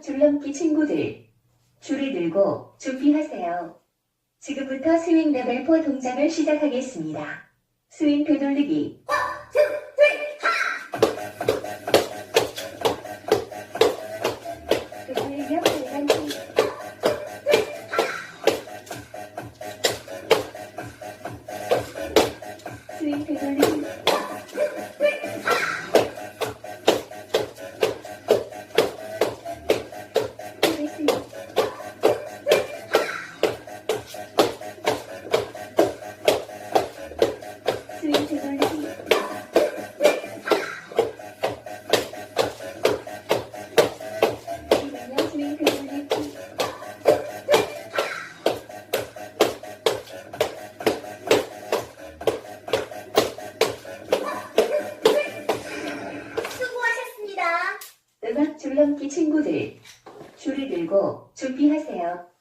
줄넘기 친구들, 줄을 들고 준비하세요. 지금부터 스윙 레벨 4 동작을 시작하겠습니다. 스윙 되돌리기. 음악 줄넘기 친구들, 줄을 들고 준비하세요.